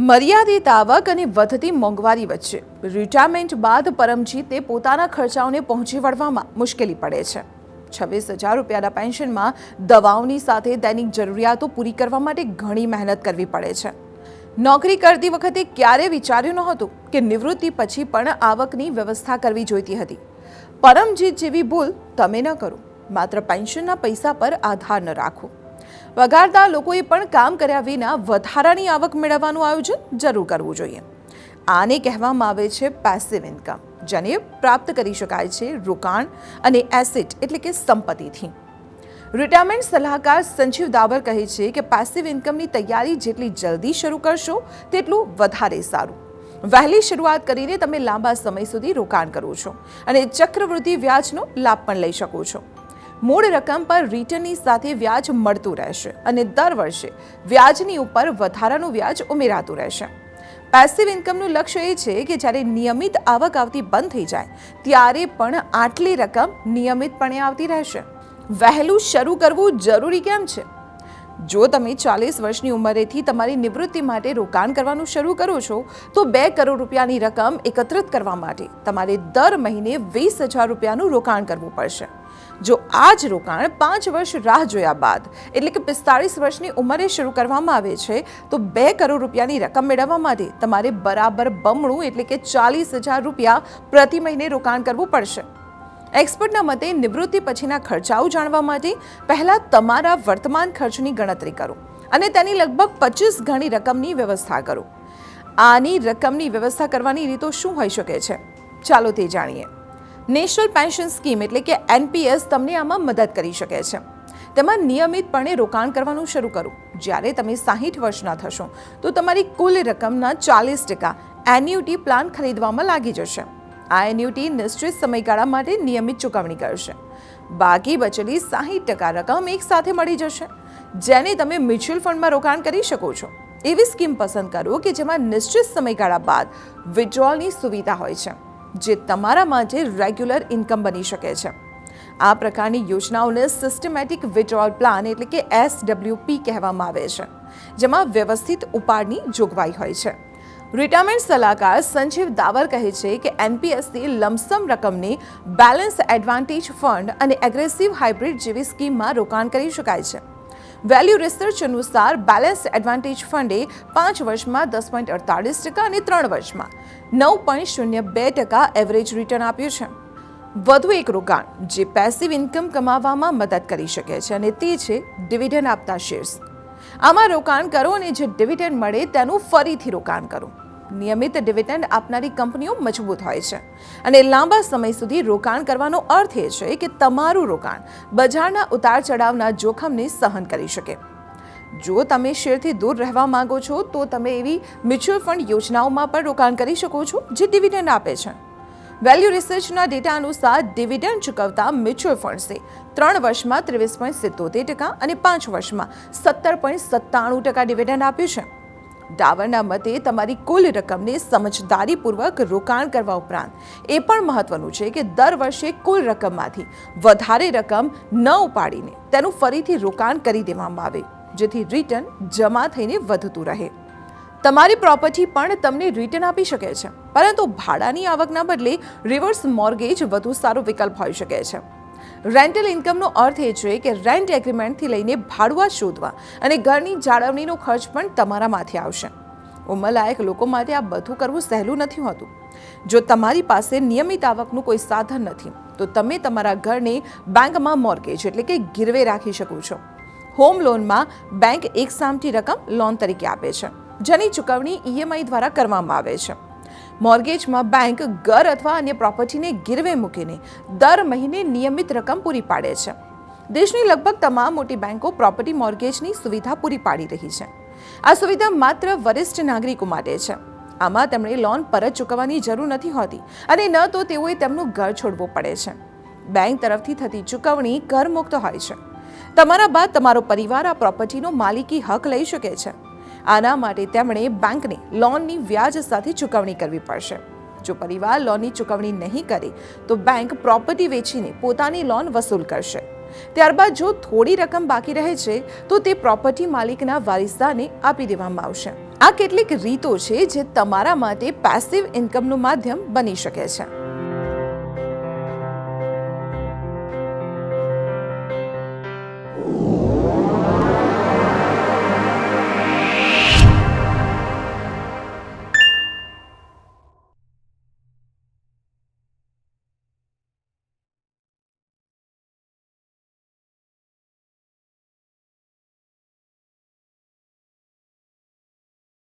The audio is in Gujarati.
મર્યાદિત આવક અને વધતી મોંઘવારી વચ્ચે. રિટાયરમેન્ટ બાદ પરમજીતે પોતાના ખર્ચાઓને પહોંચી વળવામાં મુશ્કેલી પડે છે. છવ્વીસ હજાર રૂપિયાના પેન્શનમાં દવાઓની સાથે દૈનિક જરૂરિયાતો પૂરી કરવા માટે ઘણી મહેનત કરવી પડે છે. નોકરી કરતી વખતે ક્યારે વિચાર્યું નહોતું કે નિવૃત્તિ પછી પણ આવકની વ્યવસ્થા કરવી જોઈતી હતી. પરમજીત જેવી ભૂલ તમે ન કરો. માત્ર પેન્શનના પૈસા પર આધાર ન રાખો. પગારદાર લોકોએ પણ કામ કર્યા વિના વધારાની આવક મેળવવાનું આયોજન જરૂર કરવું જોઈએ. આને કહેવામાં આવે છે પેસિવ ઇન્કમ જેને પ્રાપ્ત કરી શકાય છે રોકાણ અને એસેટ એટલે કે સંપત્તિથી. રિટાયરમેન્ટ સલાહકાર સંજીવ દાવર કહે છે કે પેસિવ ઇન્કમની તૈયારી જેટલી જલ્દી શરૂ કરશો, તેટલું વધારે સારું. વહેલી શરૂઆત કરીને તમે લાંબા સમય સુધી રોકાણ કરો છો અને ચક્રવૃદ્ધિ વ્યાજનો લાભ પણ લઈ શકો છો. મૂળ રકમ પર રિટર્નની સાથે વ્યાજ મળતું રહેશે અને દર વર્ષે વ્યાજની ઉપર વધારાનું વ્યાજ ઉમેરાતું રહેશે. પેસિવ ઇન્કમનું લક્ષ્ય એ છે કે જ્યારે નિયમિત આવક આવતી બંધ થઈ જાય, ત્યારે પણ આટલી રકમ નિયમિતપણે આવતી રહેશે. વહેલું શરૂ કરવું જરૂરી કેમ છે? જો તમે ચાલીસ વર્ષની ઉંમરેથી તમારી નિવૃત્તિ માટે રોકાણ કરવાનું શરૂ કરો છો, તો બે કરોડ રૂપિયાની રકમ એકત્રિત કરવા માટે તમારે દર મહિને વીસ હજાર રૂપિયાનું રોકાણ કરવું પડશે. જો આ જ રોકાણ પાંચ વર્ષ રાહ જોયા બાદ, એટલે કે પિસ્તાળીસ વર્ષની ઉંમરે શરૂ કરવામાં આવે છે, તો બે કરોડ રૂપિયાની રકમ મેળવવા માટે તમારે બરાબર બમણું એટલે કે ચાલીસ હજાર રૂપિયા પ્રતિ મહિને રોકાણ કરવું પડશે. એક્સપર્ટના મતે નિવૃત્તિ પછીના ખર્ચાઓ જાણવા માટે પહેલાં તમારા વર્તમાન ખર્ચની ગણતરી કરો અને તેની લગભગ પચીસ ગણી રકમની વ્યવસ્થા કરો. આની રકમની વ્યવસ્થા કરવાની રીતો શું હોઈ શકે છે? ચાલો તે જાણીએ. નેશનલ પેન્શન સ્કીમ એટલે કે એનપીએસ તમને આમાં મદદ કરી શકે છે. તેમાં નિયમિતપણે રોકાણ કરવાનું શરૂ કરો. જ્યારે તમે સાહીઠ વર્ષના થશો, તો તમારી કુલ રકમના ચાલીસ ટકા એન્યુટી પ્લાન ખરીદવામાં લાગી જશે. આ એન્યુટી નિશ્ચિત સમયગાળા માટે નિયમિત ચૂકવણી કરશે. બાકી બચેલી સાહીઠ ટકા રકમ એક સાથે મળી જશે. જેને તમે મ્યુચ્યુઅલ ફંડમાં રોકાણ કરી શકો છો. એવી સ્કીમ પસંદ કરો કે જેમાં નિશ્ચિત સમયગાળા બાદ વિડ્રોલની સુવિધા હોય છે, જે તમારા માટે રેગ્યુલર ઇન્કમ બની શકે છે. આ પ્રકારની યોજનાઓને સિસ્ટમેટિક વિડ્રોલ પ્લાન એટલે કે એસડબ્લ્યુપી કહેવામાં આવે છે, જેમાં વ્યવસ્થિત ઉપાડની જોગવાઈ હોય છે. રિટાયરમેન્ટ સલાહકાર સંજીવ દાવર કહે છે કે એનપીએસથી લમસમ રકમની બેલેન્સ એડવાન્ટેજ ફંડ અને એગ્રેસિવ હાઇબ્રિડ જેવી સ્કીમમાં રોકાણ કરી શકાય છે. વેલ્યુ રિસર્ચ અનુસાર બેલેન્સ એડવાન્ટેજ ફંડે પાંચ વર્ષમાં દસ પોઈન્ટ અડતાળીસ ટકા અને ત્રણ વર્ષમાં નવ પોઈન્ટ શૂન્ય બે ટકા એવરેજ રિટર્ન આપ્યું છે. વધુ એક રોકાણ જે પેસિવ ઇન્કમ કમાવામાં મદદ કરી શકે છે અને તે છે ડિવિડન્ડ આપતા શેર્સ આમાં રોકાણ કરો અને જે ડિવિડન્ડ મળે તેનું ફરીથી રોકાણ કરો. નિયમિત ડિવિડન્ડ આપનારી કંપનીઓ મજબૂત હોય છે. અને લાંબા સમય સુધી રોકાણ કરવાનો અર્થ એ છે કે તમારું રોકાણ બજારના ઉતાર ચઢાવના જોખમને સહન કરી શકે. જો તમે શેરથી દૂર રહેવા માંગો છો, તો તમે એવી મ્યુચ્યુઅલ ફંડ યોજનાઓમાં પણ રોકાણ કરી શકો છો, જે ડિવિડન્ડ આપે છે. વેલ્યુ રિસર્ચના ડેટા અનુસાર ડિવિડન્ડ ચૂકવતા મ્યુચ્યુઅલ ફંડ્સે ત્રણ વર્ષમાં ત્રેવીસ પોઈન્ટ સિત્તોતેર ટકા અને પાંચ વર્ષમાં સત્તર પોઈન્ટ સત્તાણું ટકા ડિવિડન્ડ આપ્યું છે. ડાવરના મતે તમારી કુલ રકમને સમજદારીપૂર્વક રોકાણ કરવા ઉપરાંત, એ પણ મહત્વનું છે કે દર વર્ષે કુલ રકમમાંથી વધારે રકમ ન ઉપાડીને તેનું ફરીથી રોકાણ કરી દેવામાં આવે, જેથી રિટર્ન જમા થઈને વધતું રહે. તમારી પ્રોપર્ટી પણ તમને રિટર્ન આપી શકે છે, પરંતુ ભાડાની આવકના બદલે રિવર્સ મોર્ગેજ વધુ સારો વિકલ્પ હોઈ શકે છે. રેન્ટલ ઇન્કમનો અર્થ એ છે કે રેન્ટ એગ્રીમેન્ટથી લઈને ભાડુઆ શોધવા અને ઘરની જાળવણીનો ખર્ચ પણ તમારામાંથી આવશે. ઉંમરલાયક લોકો માટે આ બધું કરવું સહેલું નથી હોતું. જો તમારી પાસે નિયમિત આવકનું કોઈ સાધન નથી, તો તમે તમારા ઘરને બેંકમાં મોર્ગેજ એટલે કે ગીરવે રાખી શકો છો. હોમ લોનમાં બેંક એક સામટી રકમ લોન તરીકે આપે છે, જેની ચૂકવણી ઈએમઆઈ દ્વારા કરવામાં આવે છે. મોર્ગેજમાં બેંક, ઘર અથવા અન્ય પ્રોપર્ટીને ગીરવે મૂકીને દર મહિને નિયમિત રકમ પૂરી પાડે છે. દેશની લગભગ તમામ મોટી બેંકો પ્રોપર્ટી મોર્ગેજની સુવિધા પૂરી પાડી રહી છે. આ સુવિધા માત્ર વરિષ્ઠ નાગરિકો માટે છે. આમાં તેમણે લોન પરત ચૂકવવાની જરૂર નથી હોતી અને ન તો તેઓએ તેમનું ઘર છોડવું પડે છે. બેંક તરફથી થતી ચૂકવણી કરમુક્ત હોય છે. તમારા બાદ તમારો પરિવાર આ પ્રોપર્ટીનો માલિકી હક લઈ શકે છે. આના માટે તેમણે બેંકને લોનની વ્યાજ સાથે ચૂકવણી કરવી પડશે. જો પરિવાર લોનની ચૂકવણી નહીં કરે, તો બેંક પ્રોપર્ટી વેચીને પોતાની લોન વસૂલ કરશે. ત્યારબાદ જો થોડી રકમ બાકી રહે છે, તો તે પ્રોપર્ટી માલિકના વારિસદારને આપી દેવામાં આવશે. આ કેટલીક રીતો છે જે તમારા માટે પેસિવ ઇન્કમનું માધ્યમ બની શકે છે.